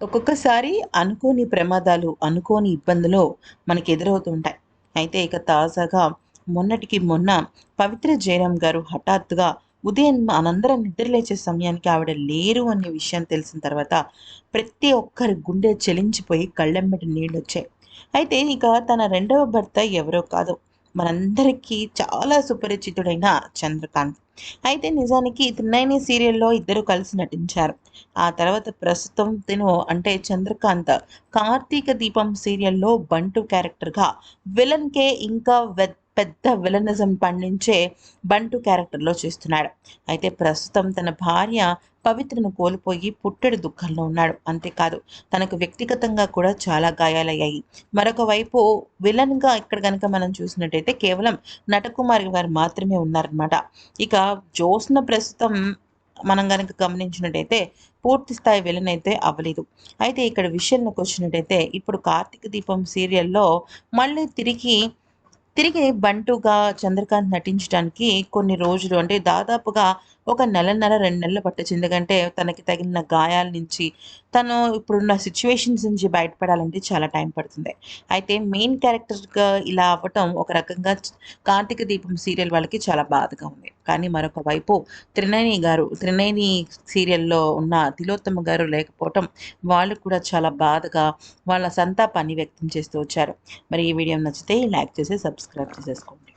ఒక్కొక్కసారి అనుకోని ప్రమాదాలు అనుకోని ఇబ్బందులు మనకి ఎదురవుతుంటాయి అయితే ఇక తాజాగా మొన్నటికి మొన్న పవిత్ర జయరాం గారు హఠాత్తుగా ఉదయం మనందరం నిద్రలేచే సమయానికి ఆవిడ లేరు అనే విషయం తెలిసిన తర్వాత ప్రతి ఒక్కరి గుండె చెలించిపోయి కళ్ళెమ్మటి నీళ్ళు వచ్చాయి అయితే ఇక తన రెండవ భర్త ఎవరో కాదు మనందరికీ చాలా సుపరిచితుడైన చంద్రకాంత్. అయితే నిజానికి తిన్నైని సీరియల్లో ఇద్దరు కలిసి నటించారు. ఆ తర్వాత ప్రస్తుతం తిను అంటే చంద్రకాంత్ కార్తీక దీపం సీరియల్లో బంటు క్యారెక్టర్గా విలన్కే ఇంకా వె- పెద్ద విలనిజం పండించే బంటు క్యారెక్టర్లో చేస్తున్నాడు. అయితే ప్రస్తుతం తన భార్య పవిత్రను కోల్పోయి పుట్టెడు దుఃఖంలో ఉన్నాడు. అంతేకాదు తనకు వ్యక్తిగతంగా కూడా చాలా గాయాలయ్యాయి. మరొక వైపు విలన్గా ఇక్కడ కనుక మనం చూసినట్టయితే కేవలం నటకుమారి గారు మాత్రమే ఉన్నారనమాట ఇక జోస్న ప్రస్తుతం మనం కనుక గమనించినట్టయితే పూర్తి స్థాయి విలన్ అయితే అవ్వలేదు. అయితే ఇక్కడ విషయంలోకి వచ్చినట్టయితే ఇప్పుడు కార్తీక దీపం సీరియల్లో మళ్ళీ తిరిగి తిరిగి బంటుగా చంద్రకాంత్ నటించడానికి కొన్ని రోజులు అంటే దాదాపుగా ఒక నెలన్నర రెండు నెలలు పట్టచ్చు. ఎందుకంటే తనకి తగిలిన గాయాల నుంచి తను ఇప్పుడున్న సిచ్యువేషన్స్ నుంచి బయటపడాలంటే చాలా టైం పడుతుంది. అయితే మెయిన్ క్యారెక్టర్గా ఇలా అవ్వటం ఒక రకంగా కార్తీక దీపం సీరియల్ వాళ్ళకి చాలా బాధగా ఉంది. కానీ మరొక వైపు త్రినయని గారు త్రినయని సీరియల్లో ఉన్న తిలోత్తమ గారు లేకపోవటం వాళ్ళు కూడా చాలా బాధగా వాళ్ళ సంతాపాన్ని వ్యక్తం చేస్తూ వచ్చారు. మరి ఈ వీడియో నచ్చితే లైక్ చేసి సబ్స్క్రైబ్ చేసేసుకోండి.